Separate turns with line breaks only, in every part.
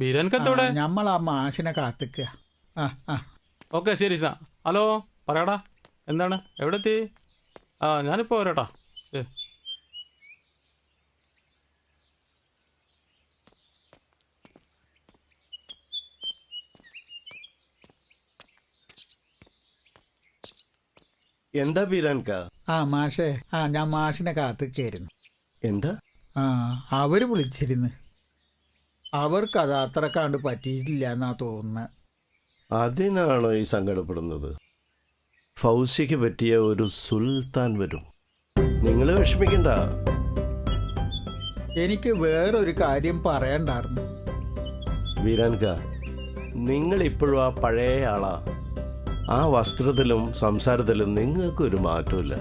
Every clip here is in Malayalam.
ആ ബീരാൻക്കെന്തോടെ
നമ്മൾ ആ മാഷിനെ കാത്തിക്കുക ആ ആ.
ഓക്കെ ശരി സാ ഹലോ പറയടാ. എന്താണ്? എവിടെ എത്തി ആ ഞാനിപ്പോൾ വരാട്ടാ.
എന്താ ബീരാൻക
ആ മാഷേ. ആ ഞാൻ മാഷിനെ കാത്തിക്കായിരുന്നു.
എന്താ?
ആ അവർ വിളിച്ചിരുന്നു. അവർക്കത് അത്ര കണ്ട് പറ്റിയിട്ടില്ല എന്നാ തോന്നുന്നത്
അതിനാണോ ഈ സങ്കടപ്പെടുന്നത്? ഫൗസിക്ക് പറ്റിയ ഒരു സുൽത്താൻ വരും. നിങ്ങൾ വിഷമിക്കണ്ട.
എനിക്ക് വേറൊരു കാര്യം പറയണ്ടായിരുന്നു.
വീരാൻക നിങ്ങൾ ഇപ്പോഴും ആ പഴയ ആളാ. ആ വസ്ത്രത്തിലും സംസാരത്തിലും നിങ്ങൾക്കൊരു മാറ്റമില്ല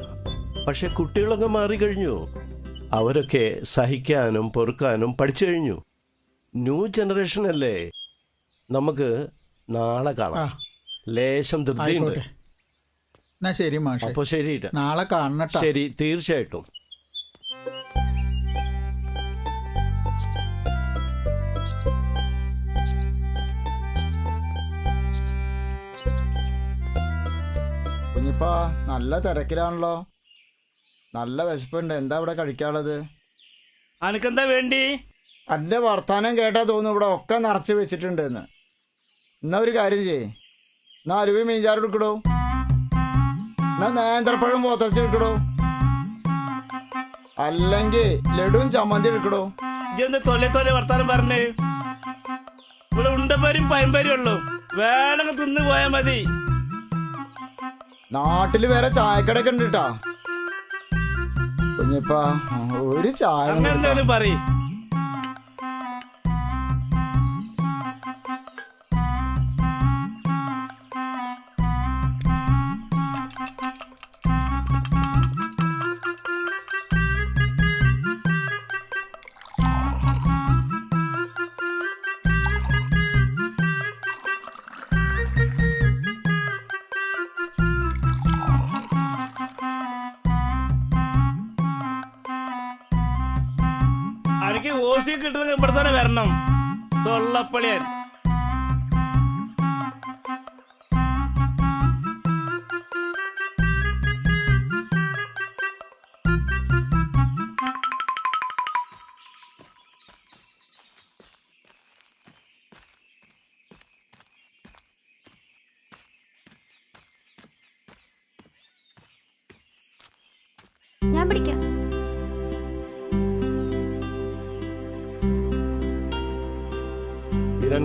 പക്ഷെ കുട്ടികളൊക്കെ മാറിക്കഴിഞ്ഞു. അവരൊക്കെ സഹിക്കാനും പൊറുക്കാനും പഠിച്ചു കഴിഞ്ഞു. ന്യൂ ജനറേഷൻ അല്ലേ? നമുക്ക് നാളെ കാണാം. ലേശം ധൃതിയുണ്ട്.
എന്നാ ശരി മാഷേ.
അപ്പൊ ശരി
നാളെ കാണണട്ടോ.
ശരി തീർച്ചയായിട്ടും.
കുഞ്ഞിപ്പാ നല്ല തിരക്കിലാണല്ലോ. നല്ല വിശപ്പുണ്ട്. എന്താ ഇവിടെ കഴിക്കാനുള്ളത്?
അനക്കെന്താ വേണ്ടി?
അന്റെ വർത്താനം കേട്ടാ തോന്നുന്നു ഇവിടെ ഒക്കെ നിറച്ച് വെച്ചിട്ടുണ്ട് എന്ന് എന്നാ ഒരു കാര്യം ചെയ്യേ. എന്നാ അരുവി മീൻചാറ് എടുക്കടോ. എന്നാ നേന്ത്രപ്പഴം പോത്തരച്ച് എടുക്കടോ. അല്ലെങ്കിൽ ലഡുവും ചമ്മന്തി എടുക്കടോ.
ഇജെന്ത് തൊല്ലെ തൊല്ലെ വർത്താനം പറഞ്ഞേ. ഇവിടെ ഉണ്ടപ്പരും പയമ്പരും ഉള്ളൂ. വേണമെങ്കിൽ തിന്നു പോയാ മതി.
നാട്ടിൽ വേറെ ചായക്കടയൊക്കെ ഉണ്ട് കേട്ടാ കുഞ്ഞിപ്പ ഒരു ചായ
അങ്ങനെ. പറയും. ഇവിടെ തന്നെ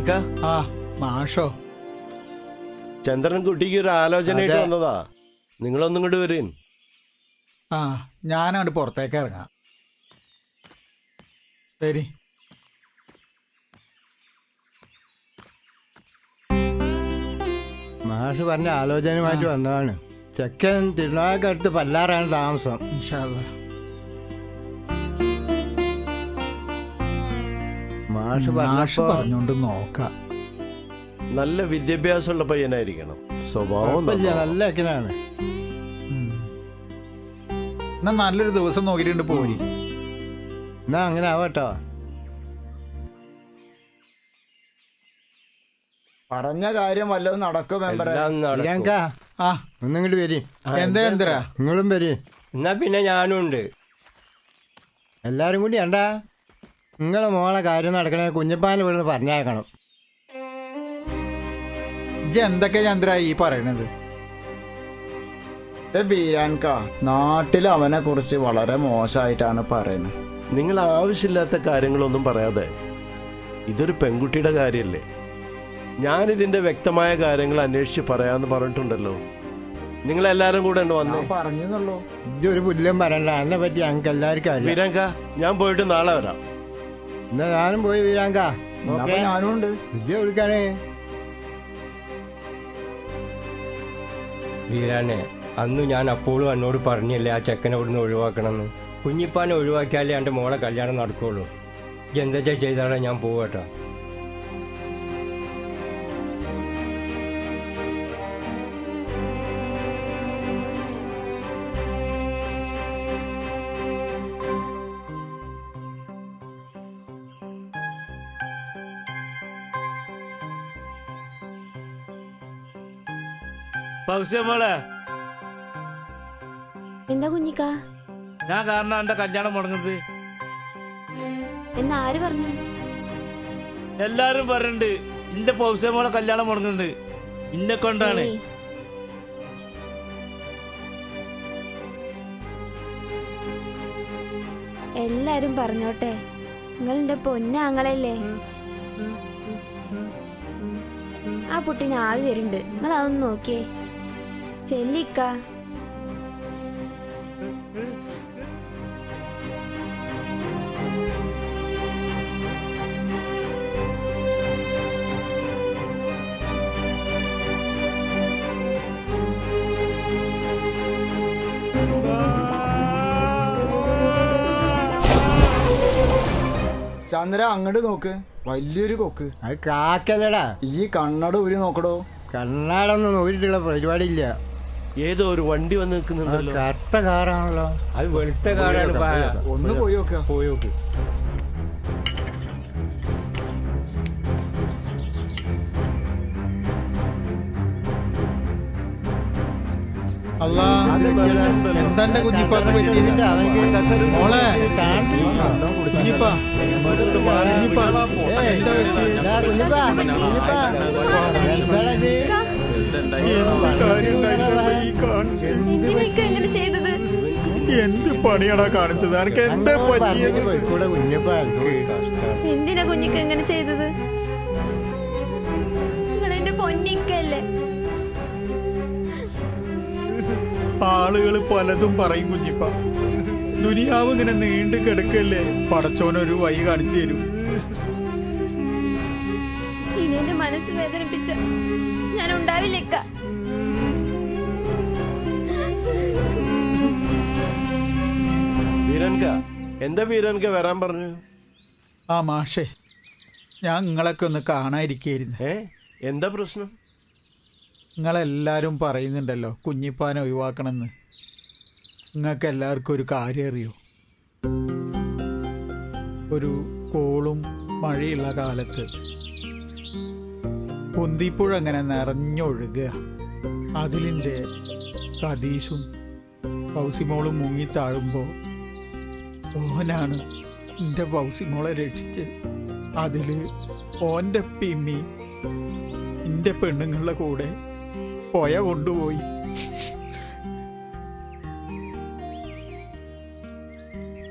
വീരാൻക
ആ മാഷോ.
ചന്ദ്രൻ കുട്ടിക്ക് ഒരു ആലോചനയായിട്ട്
അതെ.
വന്നതാ. നിങ്ങളൊന്നും ഇങ്ങോട്ട് വരീൻ.
ആ ഞാനാണ് പുറത്തേക്ക് ഇറങ്ങാം. ശരി.
മാഷ് പറഞ്ഞ ആലോചനയുമായിട്ട് വന്നതാണ്. ചെക്കൻ തിരുനാക്കടുത്ത് പല്ലാറാണ് താമസം.
ഇൻഷാല്ല
മാഷ്
മാഷ്
പറഞ്ഞപ്പോ
പറഞ്ഞോണ്ട് നോക്കാം.
നല്ല വിദ്യാഭ്യാസമുള്ള പയ്യനായിരിക്കണം. സ്വഭാവം
കുഴപ്പമില്ല. നല്ല അച്ഛനാണ്.
ഉം. എന്നാ നല്ലൊരു ദിവസം നോക്കിയിട്ടുണ്ട് പോരി.
എന്നാ അങ്ങനെ ആവട്ടോ.
പറഞ്ഞ കാര്യം വല്ലതും നടക്കും മെമ്പറെ.
പ്രിയങ്ക
ആ.
ഒന്നിങ്ങോട്ട് വരി.
എന്താ
നിങ്ങളും വരി.
എന്നാ പിന്നെ ഞാനും ഉണ്ട്
എല്ലാരും കൂടി എന്താ നിങ്ങളെ മോളെ കാര്യം നടക്കണേ കുഞ്ഞപ്പാനെ വീട് പറഞ്ഞേക്കണം
ഇജ്ജ് എന്തൊക്കെ ചന്ദ്ര ഈ പറയണത്?
ഏ ബീരാൻക നാട്ടിൽ അവനെ കുറിച്ച് വളരെ മോശമായിട്ടാണ് പറയുന്നത്.
നിങ്ങൾ ആവശ്യമില്ലാത്ത കാര്യങ്ങളൊന്നും പറയാതെ ഇതൊരു പെൺകുട്ടിയുടെ കാര്യമല്ലേ ഞാനിതിന്റെ വ്യക്തമായ കാര്യങ്ങൾ അന്വേഷിച്ച് പറയാന്ന് പറഞ്ഞിട്ടുണ്ടല്ലോ. നിങ്ങൾ നിങ്ങളെല്ലാരും കൂടെ ഉണ്ട് വന്ന്.
പറഞ്ഞെന്നുള്ളൂ.
ഇതൊരു പുല്ലും പറയണ്ട അതിനെ പറ്റി ഞങ്ങൾക്ക് എല്ലാവർക്കും അറിയാം.
വീരാങ്ക ഞാൻ പോയിട്ട് നാളെ വരാം.
എന്നാ ഞാനും പോയി വീരാങ്ക. ഓക്കെ?
ഞാനും ഉണ്ട്.
വിദ്യ വിളിക്കാണേ
വീരാനെ അന്ന് ഞാൻ അപ്പോഴും എന്നോട് പറഞ്ഞില്ലേ ആ ചെക്കനെ ഇവിടുന്ന് ഒഴിവാക്കണമെന്ന്. കുഞ്ഞിപ്പാനെ ഒഴിവാക്കിയാലേ എന്റെ മോളെ കല്യാണം നടക്കുള്ളൂ. ഇജ്ജ് എന്താ ചെയ്താലേ ഞാൻ പോവട്ടോ
മോളെ.
എന്താ കുഞ്ഞിക്ക?
ഞാൻ കാരണം എന്റെ കല്യാണം മുടങ്ങുന്നത്.
എന്നാ ആര് പറഞ്ഞു?
എല്ലാരും പറയുന്നുണ്ട് എന്റെ മോളെ കല്യാണം മുടങ്ങുന്നുണ്ട്. ഇന്നെ കൊണ്ടാണ്.
എല്ലാരും പറഞ്ഞോട്ടെ നിങ്ങൾ എന്റെ പൊന്നാങ്ങളല്ലേ ആ പുട്ടിന് ആവി വരുന്നുണ്ട് നിങ്ങൾ അതൊന്ന് നോക്കിയേ. ചെല്ലിക്ക.
ചന്ദ്ര അങ്ങോട്ട് നോക്ക്. വലിയൊരു കൊക്ക്.
അത് കാക്കല്ലടാ.
ഈ കണ്ണട ഊരി നോക്കടോ.
കണ്ണാടൊന്നും ഊരിട്ടുള്ള പരിപാടിയില്ല.
ഏതോ ഒരു വണ്ടി വന്ന് നിൽക്കുന്നുണ്ടല്ലോ.
കറുത്ത കാറാണല്ലോ.
അത് വെളുത്ത
കാറാണ്
ഒന്ന് പോയി നോക്ക.
പോയി നോക്ക്.
എന്താ കുഞ്ഞിപ്പാക്ക്
കസേര
മോളെ? കുഞ്ഞിപ്പാ. കുഞ്ഞിപ്പാ. എന്താ പറ്റിയത്?
ചെയ്തത്?
എന്ത് പണിയാടാ കാണിച്ചത്? എനിക്ക് എന്താ പറ്റിയത്?
കുഞ്ഞിപ്പാ
എന്തിനാ കുഞ്ഞിക്ക് എങ്ങനെ ചെയ്തത്? പൊന്നിക്കല്ലേ?
ആളുകൾ പലതും പറയും കുഞ്ഞിപ്പ. ദുനിയാവ് ഇങ്ങനെ നീണ്ടു കിടക്കല്ലേ? പടച്ചോനൊരു വഴി കാണിച്ചു തരും.
ഇനി എന്റെ മനസ്സ് വേദനിപ്പിച്ച
വീരൻക? എന്താ വീരൻക വരാൻ പറഞ്ഞു?
ആ മാഷേ ഞാൻ നിങ്ങളൊക്കെ ഒന്ന് കാണാതിരിക്കായിരുന്നു
ഏ എന്താ പ്രശ്നം?
നിങ്ങളെല്ലാവരും പറയുന്നുണ്ടല്ലോ കുഞ്ഞിപ്പാനെ ഒഴിവാക്കണമെന്ന്. നിങ്ങൾക്ക് എല്ലാവർക്കും ഒരു കാര്യം അറിയോ? ഒരു കോളും മഴയുള്ള കാലത്ത് കുന്തിപ്പുഴ അങ്ങനെ നിറഞ്ഞൊഴുകുക. അതിലിന്റെ കതീഷും പൗസിമോളും മുങ്ങി താഴുമ്പോൾ ഓനാണ് എന്റെ പൗസിമോളെ രക്ഷിച്ച് അതിൽ ഓന്റെ പിമ്മി എന്റെ പെണ്ണുങ്ങളുടെ കൂടെ പോയ കൊണ്ടുപോയി.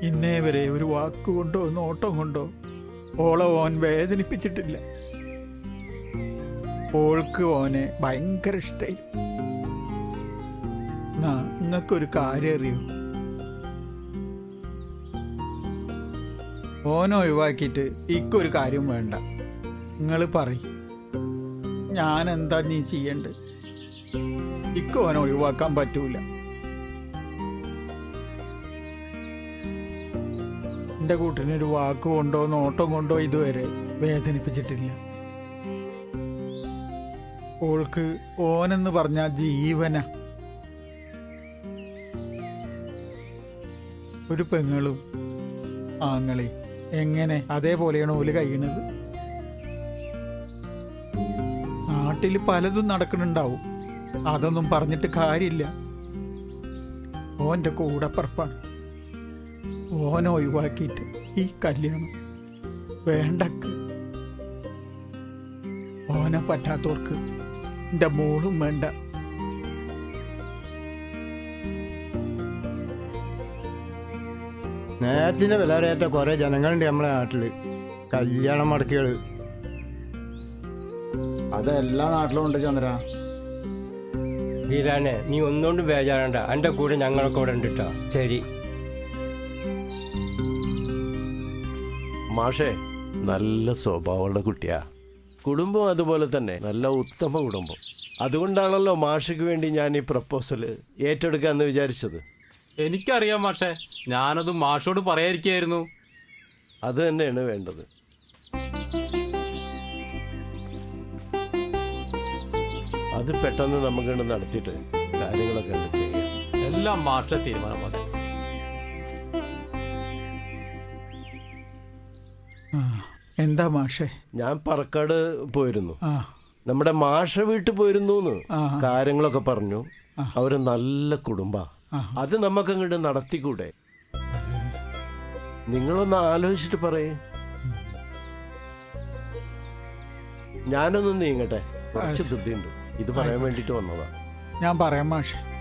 ഇന്നേ വരെ ഒരു വാക്കുകൊണ്ടോ നോട്ടം കൊണ്ടോ ഓളെ ഓൻ വേദനിപ്പിച്ചിട്ടില്ല. ഓൾക്ക് ഓനെ ഭയങ്കര ഇഷ്ടമായി നിങ്ങൾക്കൊരു കാര്യം അറിയോ? ഓനെ ഒഴിവാക്കിയിട്ട് ഇക്കൊരു കാര്യം വേണ്ട. നിങ്ങൾ പറയും. ഞാൻ എന്താ നീ ചെയ്യണ്ട്? ഇക്ക് ഓനെ ഒഴിവാക്കാൻ പറ്റൂല. എന്റെ കൂട്ടിനൊരു വാക്ക് കൊണ്ടോ നോട്ടം കൊണ്ടോ ഇതുവരെ വേദനിപ്പിച്ചിട്ടില്ല. ഓൾക്ക് ഓനെന്ന് പറഞ്ഞ ജീവന. ഒരു പെങ്ങളും ആങ്ങളെ എങ്ങനെ അതേപോലെയാണ് ഓൽ കഴിയണത്? നാട്ടിൽ പലതും നടക്കുന്നുണ്ടാവും. അതൊന്നും പറഞ്ഞിട്ട് കാര്യമില്ല. ഓന്റെ കൂടപ്പറപ്പാണ് ഓനെ ഒഴിവാക്കിയിട്ട് ഈ കല്യാണം വേണ്ടക്ക്. ഓനെ പറ്റാത്തവർക്ക് എന്റെ മോളും വേണ്ട.
നേരത്തിന്റെ വില അറിയാത്ത കുറേ ജനങ്ങളുണ്ട് നമ്മളെ നാട്ടിൽ. കല്യാണം
മടക്കികൾ അതെല്ലാ നാട്ടിലും ഉണ്ട് ചന്ദ്ര.
വീരാനെ നീ ഒന്നുകൊണ്ടും ബേജാറണ്ട. എന്റെ കൂടെ ഞങ്ങളൊക്കെ ഇവിടെ ഉണ്ട് കേട്ടോ ശരി.
മാഷേ നല്ല സ്വഭാവമുള്ള കുട്ടിയാ. കുടുംബം അതുപോലെ തന്നെ. നല്ല ഉത്തമ കുടുംബം. അതുകൊണ്ടാണല്ലോ മാഷയ്ക്ക് വേണ്ടി ഞാൻ ഈ പ്രപ്പോസൽ ഏറ്റെടുക്കാമെന്ന് വിചാരിച്ചത്.
എനിക്കറിയാം മാഷേ. ഞാനത് മാഷോട് പറയാതിരിക്കായിരുന്നു
അത് തന്നെയാണ് വേണ്ടത്. അത് പെട്ടെന്ന് നമുക്ക് നടത്തിയിട്ട് കാര്യങ്ങളൊക്കെ ചെയ്യാം.
എല്ലാം മാഷ തീരുമാനം പോലെ
എന്താ മാഷേ?
ഞാൻ പറക്കാട് പോയിരുന്നു.
ആ.
നമ്മുടെ മാഷ വീട്ടിൽ പോയിരുന്നു കാര്യങ്ങളൊക്കെ പറഞ്ഞു. അവർ നല്ല കുടുംബ. അത് നമുക്ക് അങ്ങോട്ട് നടത്തിക്കൂടെ? നിങ്ങളൊന്ന് ആലോചിച്ചിട്ട് പറയേ. ഞാനൊന്നും നീങ്ങട്ടെ. കുറച്ച് ധൃതിയുണ്ട്. ഇത് പറയാൻ വേണ്ടിട്ട് വന്നതാ.
ഞാൻ പറയാം മാഷെ.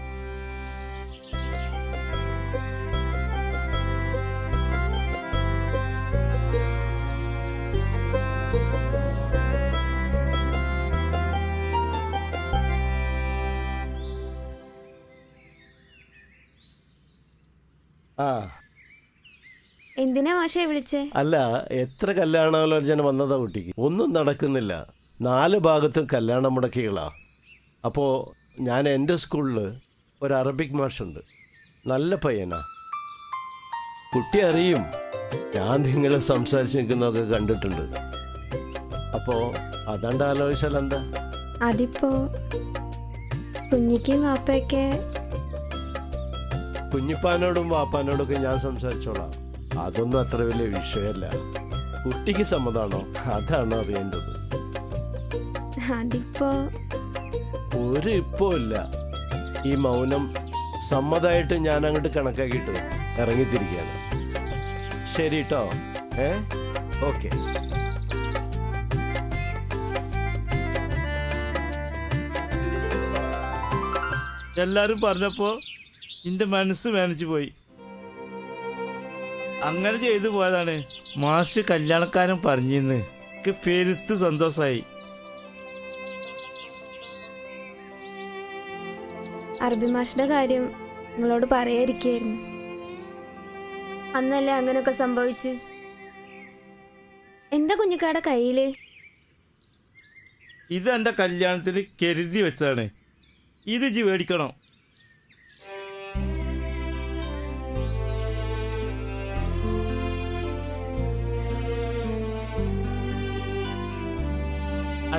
മാഷെ വിളിച്ചേ.
അല്ല എത്ര കല്യാണാലോചന വന്നതാ കുട്ടിക്ക്. ഒന്നും നടക്കുന്നില്ല. നാല് ഭാഗത്തും കല്യാണ മുടക്കികളാ. അപ്പോ ഞാൻ എന്റെ സ്കൂളിൽ ഒരു അറബിക് മാഷുണ്ട്. നല്ല പയ്യനാ. കുട്ടി അറിയും. ഞാൻ നിങ്ങളെ സംസാരിച്ച് നിൽക്കുന്നതൊക്കെ കണ്ടിട്ടുണ്ട്. അപ്പോ അതാണ്ട് ആലോചിച്ചാൽ എന്താ?
അതിപ്പോ കുഞ്ഞിക്കും വാപ്പയൊക്കെ
കുഞ്ഞിപ്പാനോടും വാപ്പാനോടൊക്കെ ഞാൻ സംസാരിച്ചോളാം. അതൊന്നും അത്ര വലിയ വിഷയമല്ല. കുട്ടിക്ക് സമ്മതാണോ? അതാണ് അറിയേണ്ടത്.
അതിപ്പോ
ഒരു ഇപ്പോ ഇല്ല. ഈ മൗനം സമ്മതമായിട്ട് ഞാൻ അങ്ങോട്ട് കണക്കാക്കിയിട്ട് ഇറങ്ങിത്തിരിക്കുകയാണ്. ശരി കേട്ടോ ഏ? ഓക്കെ.
എല്ലാരും പറഞ്ഞപ്പോ എന്റെ മനസ്സ് വേനിച്ചു പോയി. അങ്ങനെ ചെയ്തു പോയതാണ്. മാഷ് കല്യാണക്കാരൻ പറഞ്ഞിന്ന്. എനിക്ക് പെരുത്ത് സന്തോഷായി.
അറബി മാഷിന്റെ കാര്യം നിങ്ങളോട് പറയാതിരിക്കായിരുന്നു അന്നല്ലേ അങ്ങനെയൊക്കെ സംഭവിച്ച്? എന്താ കുഞ്ഞിക്കാടെ കയ്യിൽ?
ഇത് എന്റെ കല്യാണത്തിന് കരുതി വെച്ചാണ് ഇത് ജി മേടിക്കണം?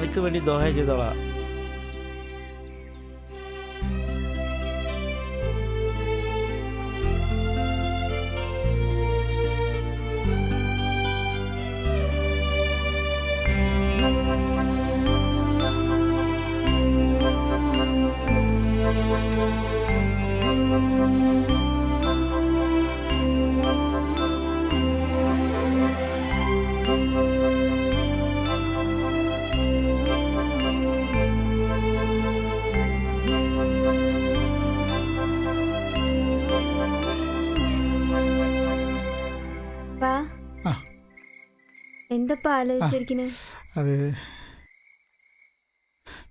这次把你
导
还知道了。
എന്തപ്പാ ആലോചിച്ചിരിക്കണേ
അത്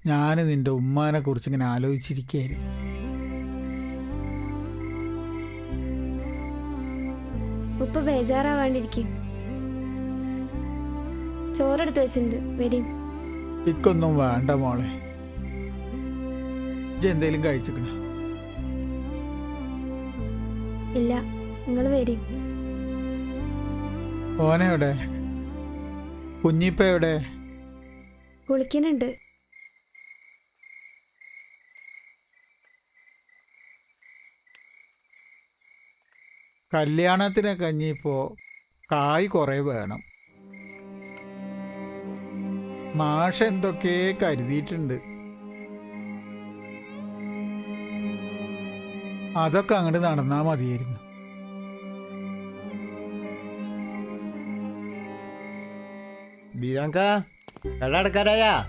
ഞാൻ നിന്റെ ഉമ്മാനെ കുറിച്ച് ഇങ്ങനെ ആലോചിച്ചിരിക്കുകയായിരുന്നു
ഉപ്പ ബേജാറാവാണ്ടിരിക്കും. ചോറെടുത്ത് വെച്ചിട്ടുണ്ട് വരും.
ഇക്കൊന്നും വേണ്ട മോളെ. എന്തേലും കഴിച്ചിക്കണ?
ഇല്ല നിങ്ങൾ വരും.
ഓനെ എവിടെ? കുഞ്ഞിപ്പ എവിടെ?
കുളിക്കുന്നുണ്ട്.
കല്യാണത്തിനൊക്കെ ഇനിയിപ്പോ കായ് കുറെ വേണം. മാഷ എന്തൊക്കെ കരുതിയിട്ടുണ്ട്. അതൊക്കെ അങ്ങോട്ട് നടന്നാ മതിയായിരുന്നു.
ബീരാങ്ക കള്ളടക്കാരായാ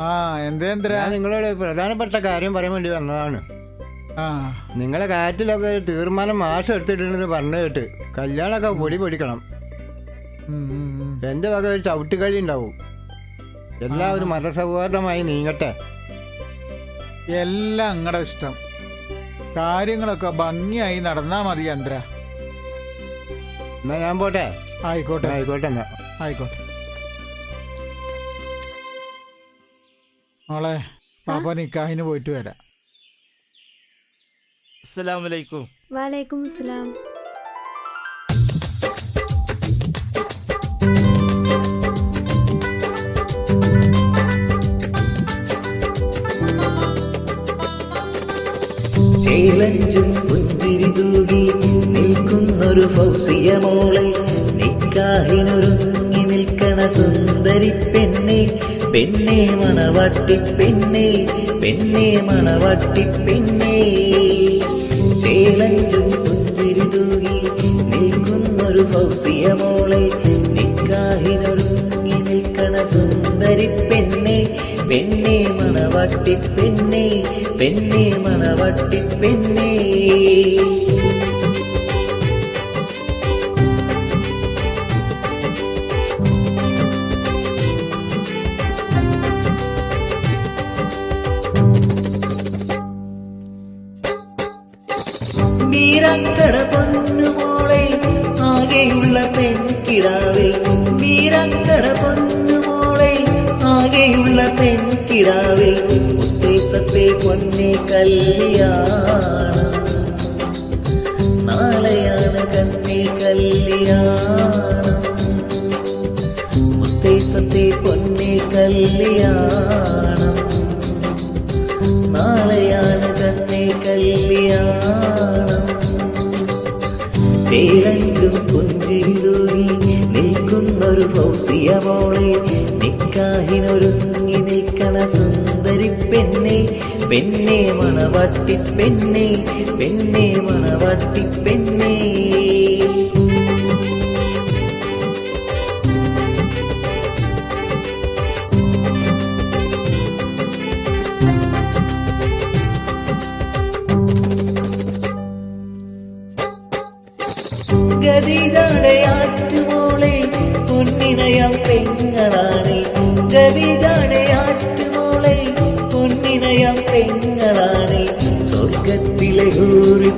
ആ എന്തേന്ദ്ര
ഞാൻ നിങ്ങളോട് പ്രധാനപ്പെട്ട കാര്യം പറയാൻ വേണ്ടി വന്നതാണ്.
ആ.
നിങ്ങളെ കാര്യത്തിലൊക്കെ ഒരു തീരുമാനം മാഷം എടുത്തിട്ടുണ്ടെന്ന് പറഞ്ഞു കേട്ട് കല്യാണമൊക്കെ പൊടി പൊടിക്കണം.
ഉം, ഉം, ഉം.
എന്റെ വക ഒരു ചവിട്ടുകളി ഉണ്ടാവും. എല്ലാവരും മതസൗഹാർദ്ദമായി നീങ്ങട്ടെ.
എല്ലാം അങ്ങടെ ഇഷ്ടം. കാര്യങ്ങളൊക്കെ ഭംഗിയായി നടന്നാ മതി ചന്ദ്ര.
എന്നാ ഞാൻ പോട്ടെ?
ആയിക്കോട്ടെ.
ആയിക്കോട്ടെ എന്നാ.
ആയിക്കോട്ടെ. മോളെ പാപ്പ നിക്കാഹിന് പോയിട്ട് വരാം.
അസ്സലാമലൈക്കും
വാലൈക്കും അസ്സലാം.
ചേലഞ്ചും പുഞ്ചിരി തൂകി നിൽക്കുന്നൊരു ഫൗസിയ മോളെ. നിക്കാഹിനൊരുങ്ങി നിൽക്കണ സുന്ദരി പെണ്ണെ. പെണ്ണെ മണവട്ടി പെണ്ണെ പെണ്ണെ മണവട്ടി പെണ്ണെ. ചേലഞ്ചും പുഞ്ചിരി തൂകി നിൽക്കുന്നൊരു ഹൗസിയ മോളെ നിക്കാഹിനൊരുങ്ങി നിൽക്കണ സുന്ദരി പെണ്ണെ പെണ്ണെ മണവട്ടി പെണ്ണെ പെണ്ണെ മണവട്ടി പെണ്ണെ. കല്യാണം. നാളെയാണ് തന്നെ കല്യാണം. ചേരഞ്ചും പുഞ്ചിരി തൂകി നിൽക്കുന്നൊരു ഫൗസിയ മോളെ. നിക്കാഹിനൊരുങ്ങി നിൽക്കണ സുന്ദരി പെണ്ണെ. പെണ്ണെ മണവാട്ടി പെണ്ണെ. പെണ്ണെ മണവാട്ടി പെണ്ണെ.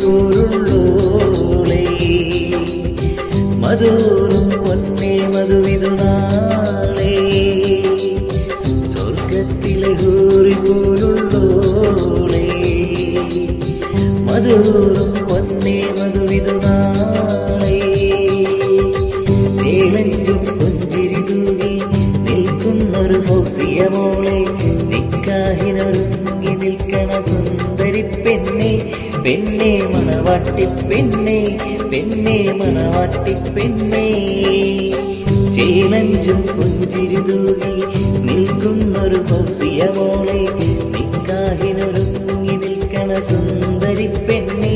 ಊರುಳ್ಳೋಳೆ ಮಧುರು ಒನ್ನೆ ಮಧುವಿದು ನಾಳೆ ಸ್ವರ್ಗತ್ತಿಲೆ ಊರಿಗೂರುಳ್ಳೋಳೆ ಮಧುರು പെണ്ണെ മണവാട്ടി പെണ്ണെ പെണ്ണെ മണവാട്ടി പെണ്ണെ. ചേലഞ്ചും പുഞ്ചിരി തൂകി നിൽക്കുന്നൊരു ഹൗസിയ മോളെ നിക്കാഹിനൊരുങ്ങി നിൽക്കണ സുന്ദരി പെണ്ണെ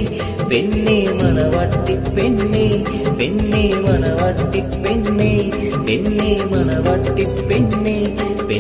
പെണ്ണെ മണവാട്ടി പെണ്ണെ പെണ്ണെ മണവാട്ടി പെണ്ണെ പെണ്ണെ മണവാട്ടി പെണ്ണെ